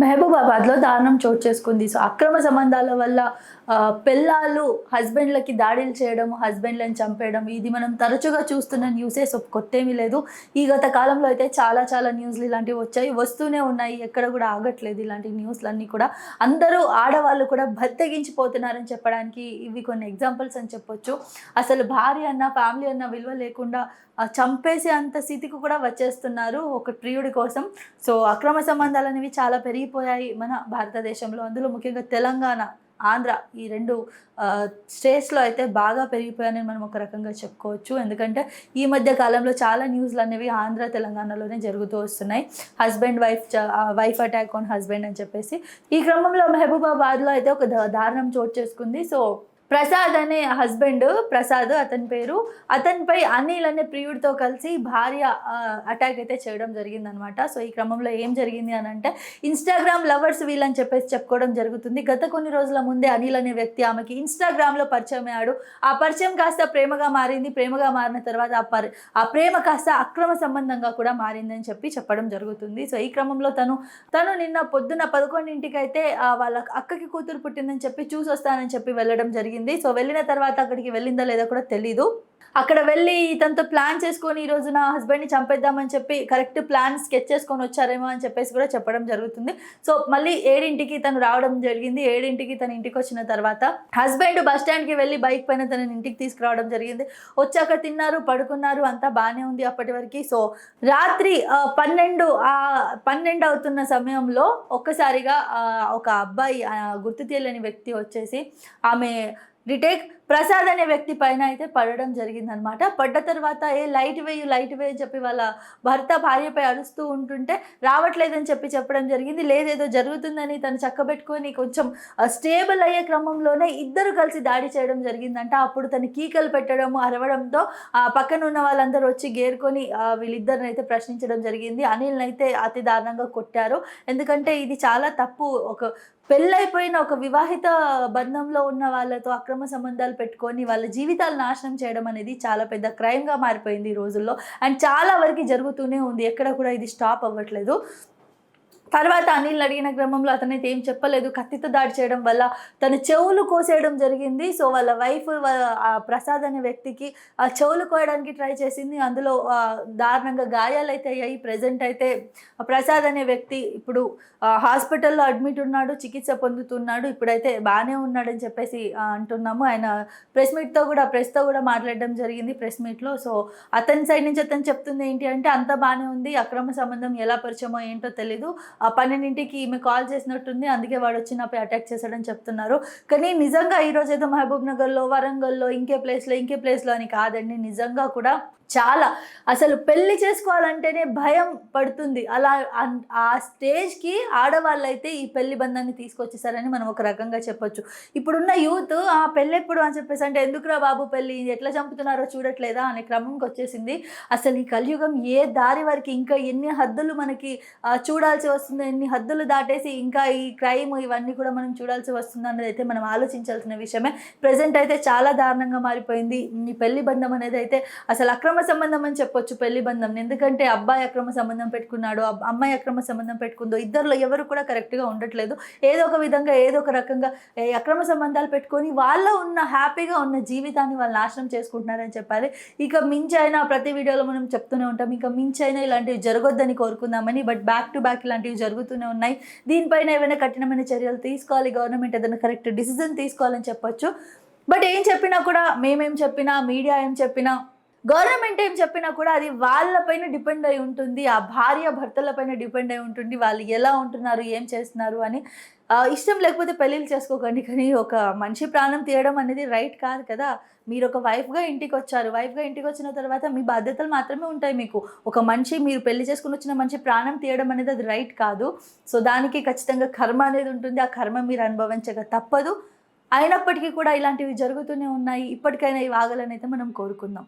మహబూబాబాద్లో దారుణం చోటు చేసుకుంది. సో అక్రమ సంబంధాల వల్ల పిల్లలు హస్బెండ్లకి దాడులు చేయడం హస్బెండ్లను చంపేయడం ఇది మనం తరచుగా చూస్తున్న న్యూసే. సో కొత్త ఏమీ లేదు. ఈ గత కాలంలో అయితే చాలా చాలా న్యూస్లు ఇలాంటివి వచ్చాయి. వస్తూనే ఉన్నాయి. ఎక్కడ కూడా ఆగట్లేదు ఇలాంటి న్యూస్లన్నీ కూడా. అందరూ ఆడవాళ్ళు కూడా బద్దగించిపోతున్నారని చెప్పడానికి ఇవి కొన్ని ఎగ్జాంపుల్స్ అని చెప్పొచ్చు. అసలు భార్య అన్న ఫ్యామిలీ అన్న విలువ లేకుండా చంపేసే అంత స్థితికి కూడా వచ్చేస్తున్నారు ఒక ప్రియుడి కోసం. సో అక్రమ సంబంధాలు అనేవి చాలా పెరిగిపోయాయి మన భారతదేశంలో. అందులో ముఖ్యంగా తెలంగాణ ఆంధ్ర ఈ రెండు స్టేట్స్లో అయితే బాగా పెరిగిపోయాయని మనం ఒక రకంగా చెప్పుకోవచ్చు. ఎందుకంటే ఈ మధ్య కాలంలో చాలా న్యూస్లు అనేవి ఆంధ్ర తెలంగాణలోనే జరుగుతూ వస్తున్నాయి. Husband wife wife attack on husband అని చెప్పేసి. ఈ క్రమంలో మహబూబాబాద్లో అయితే ఒక దారుణం చోటు చేసుకుంది. సో ప్రసాద్ అనే హస్బెండ్ ప్రసాద్ అతని పేరు. అతనిపై అనిల్ అనే ప్రియుడితో కలిసి భార్య అటాక్ అయితే చేయడం జరిగిందనమాట. సో ఈ క్రమంలో ఏం జరిగింది అని అంటే ఇన్స్టాగ్రామ్ లవర్స్ వీళ్ళని చెప్పేసి చెప్పుకోవడం జరుగుతుంది. గత కొన్ని రోజుల ముందే అనిల్ అనే వ్యక్తి ఆమెకి ఇన్స్టాగ్రామ్లో పరిచయం అయ్యాడు. ఆ పరిచయం కాస్త ప్రేమగా మారింది. ప్రేమగా మారిన తర్వాత ఆ పరి ఆ ప్రేమ కాస్త అక్రమ సంబంధంగా కూడా మారిందని చెప్పి చెప్పడం జరుగుతుంది. సో ఈ క్రమంలో తను తను నిన్న పొద్దున పదకొండింటికి అయితే వాళ్ళ అక్కకి కూతురు పుట్టిందని చెప్పి చూసి వస్తానని చెప్పి వెళ్ళడం జరిగింది. సో వెళ్ళిన తర్వాత అక్కడికి వెళ్ళిందా లేదో కూడా తెలీదు. అక్కడ వెళ్ళి ఇతనితో ప్లాన్ చేసుకొని ఈ రోజు నా హస్బెండ్ని చంపేద్దామని చెప్పి కరెక్ట్ ప్లాన్ స్కెచ్ చేసుకొని వచ్చారేమో అని చెప్పేసి కూడా చెప్పడం జరుగుతుంది. సో మళ్ళీ ఏడింటికి తను రావడం జరిగింది. ఏడింటికి తన ఇంటికి వచ్చిన తర్వాత హస్బెండ్ బస్ స్టాండ్కి వెళ్ళి బైక్ పైన తన ఇంటికి తీసుకురావడం జరిగింది. వచ్చాక తిన్నారు పడుకున్నారు అంతా బాగానే ఉంది అప్పటి వరకు. సో రాత్రి పన్నెండు ఆ, పన్నెండు అవుతున్న సమయంలో ఒక్కసారిగా ఒక అబ్బాయి గుర్తు తెలియని వ్యక్తి వచ్చేసి ఆమె रिटेक ప్రసాద్ అనే వ్యక్తి పైన అయితే పడడం జరిగిందనమాట పడ్డ తర్వాత ఏ లైట్ వేయు లైట్ వేయు చెప్పి వాళ్ళ భర్త భార్యపై అరుస్తూ ఉంటుంటే రావట్లేదని చెప్పి చెప్పడం జరిగింది. లేదేదో జరుగుతుందని తను చక్కబెట్టుకొని కొంచెం స్టేబుల్ అయ్యే క్రమంలోనే ఇద్దరు కలిసి దాడి చేయడం జరిగిందంట. అప్పుడు తను కీకలు పెట్టడము అరవడంతో ఆ పక్కన ఉన్న వాళ్ళందరూ వచ్చి గేరుకొని వీళ్ళిద్దరిని అయితే ప్రశ్నించడం జరిగింది. అనిల్ని అయితే అతి దారుణంగా కొట్టారు. ఎందుకంటే ఇది చాలా తప్పు. ఒక పెళ్ళైపోయిన ఒక వివాహిత బంధంలో ఉన్న వాళ్ళతో అక్రమ సంబంధాలు పెట్టుకొని వాళ్ళ జీవితాలు నాశనం చేయడం అనేది చాలా పెద్ద క్రైమ్గా మారిపోయింది ఈ రోజుల్లో. అండ్ చాలా వరకు జరుగుతూనే ఉంది. ఎక్కడ కూడా ఇది స్టాప్ అవ్వట్లేదు. తర్వాత అనిల్ అడిగిన క్రమంలో అతనైతే ఏం చెప్పలేదు. కత్తితో దాడి చేయడం వల్ల తన చెవులు కోసేయడం జరిగింది. సో వాళ్ళ వైఫ్ ప్రసాద్ అనే వ్యక్తికి ఆ చెవులు కోయడానికి ట్రై చేసింది. అందులో దారుణంగా గాయాలు అయితే అయ్యాయి. ప్రజెంట్ అయితే ప్రసాద్ అనే వ్యక్తి ఇప్పుడు హాస్పిటల్లో అడ్మిట్ ఉన్నాడు చికిత్స పొందుతున్నాడు. ఇప్పుడైతే బాగానే ఉన్నాడని చెప్పేసి అంటున్నాము. ఆయన ప్రెస్ మీట్తో కూడా ప్రెస్తో కూడా మాట్లాడడం జరిగింది ప్రెస్ మీట్లో. సో అతని సైడ్ నుంచి అతను చెప్తుంది ఏంటి అంటే అంతా బాగానే ఉంది. అక్రమ సంబంధం ఎలా పరిచయమో ఏంటో తెలీదు. పన్నెండింటికి ఈమె కాల్ చేసినట్టుంది. అందుకే వాడు వచ్చి నాపై అటాక్ చేశాడని చెప్తున్నారు. కానీ నిజంగా ఈ రోజు ఏదో మహబూబ్ నగర్లో వరంగల్లో ఇంకే ప్లేస్లో ఇంకే ప్లేస్లో అని కాదండి. నిజంగా కూడా చాలా అసలు పెళ్ళి చేసుకోవాలంటేనే భయం పడుతుంది. అలా ఆ స్టేజ్కి ఆడవాళ్ళు అయితే ఈ పెళ్ళి బంధాన్ని తీసుకొచ్చేసారని మనం ఒక రకంగా చెప్పొచ్చు. ఇప్పుడున్న యూత్ ఆ పెళ్ళి ఎప్పుడు? అని చెప్పేసి అంటే ఎందుకురా బాబు పెళ్ళి ఎట్లా చంపుతున్నారో చూడట్లేదా? అనే క్రమంకి వచ్చేసింది అసలు ఈ కలియుగం ఏ దారి వరకు ఇంకా ఎన్ని హద్దులు మనకి చూడాల్సి వస్తుంది ఎన్ని హద్దులు దాటేసి ఇంకా ఈ క్రైమ్ ఇవన్నీ కూడా మనం చూడాల్సి వస్తుంది అన్నది అయితే మనం ఆలోచించాల్సిన విషయమే. ప్రజెంట్ అయితే చాలా దారుణంగా మారిపోయింది. ఈ పెళ్ళి బంధం అనేది అయితే అసలు అక్రమ సంబంధం అని చెప్పొచ్చు పెళ్ళి బంధం ఎందుకంటే అబ్బాయి అక్రమ సంబంధం పెట్టుకున్నాడు అమ్మాయి అక్రమ సంబంధం పెట్టుకుందో ఇద్దరిలో ఎవరు కూడా కరెక్ట్గా ఉండట్లేదు. ఏదో ఒక విధంగా ఏదో ఒక రకంగా అక్రమ సంబంధాలు పెట్టుకొని వాళ్ళ ఉన్న హ్యాపీగా ఉన్న జీవితాన్ని వాళ్ళు నాశనం చేసుకుంటున్నారని చెప్పాలి. ఇక మించి అయినా ప్రతి వీడియోలో మనం చెప్తూనే ఉంటాం. ఇక మించి అయినా ఇలాంటివి జరగొద్దని కోరుకుందామని. బట్ బ్యాక్ టు బ్యాక్ ఇలాంటివి జరుగుతూనే ఉన్నాయి. దీనిపైన ఏమైనా కఠినమైన చర్యలు తీసుకోవాలి గవర్నమెంట్ ఏదైనా కరెక్ట్ డిసిజన్ తీసుకోవాలని చెప్పొచ్చు. బట్ ఏం చెప్పినా కూడా మేమేం చెప్పినా మీడియా ఏం చెప్పినా గవర్నమెంట్ ఏం చెప్పినా కూడా అది వాళ్ళపైన డిపెండ్ అయి ఉంటుంది ఆ భార్య భర్తలపైన డిపెండ్ అయి ఉంటుంది వాళ్ళు ఎలా ఉంటున్నారు ఏం చేస్తున్నారు అని ఇష్టం లేకపోతే పెళ్ళిళ్ళు చేసుకోకండి కానీ ఒక మనిషి ప్రాణం తీయడం అనేది రైట్ కాదు కదా. మీరు ఒక వైఫ్గా ఇంటికి వచ్చారు వైఫ్గా ఇంటికి వచ్చిన తర్వాత మీ బాధ్యతలు మాత్రమే ఉంటాయి మీకు. ఒక మనిషి మీరు పెళ్ళి చేసుకుని వచ్చిన మనిషి ప్రాణం తీయడం అనేది అది రైట్ కాదు. సో దానికి ఖచ్చితంగా కర్మ అనేది ఉంటుంది. ఆ కర్మ మీరు అనుభవించక తప్పదు. అయినప్పటికీ కూడా ఇలాంటివి జరుగుతూనే ఉన్నాయి. ఇప్పటికైనా ఇవి వాగలనైతే మనం కోరుకుందాం.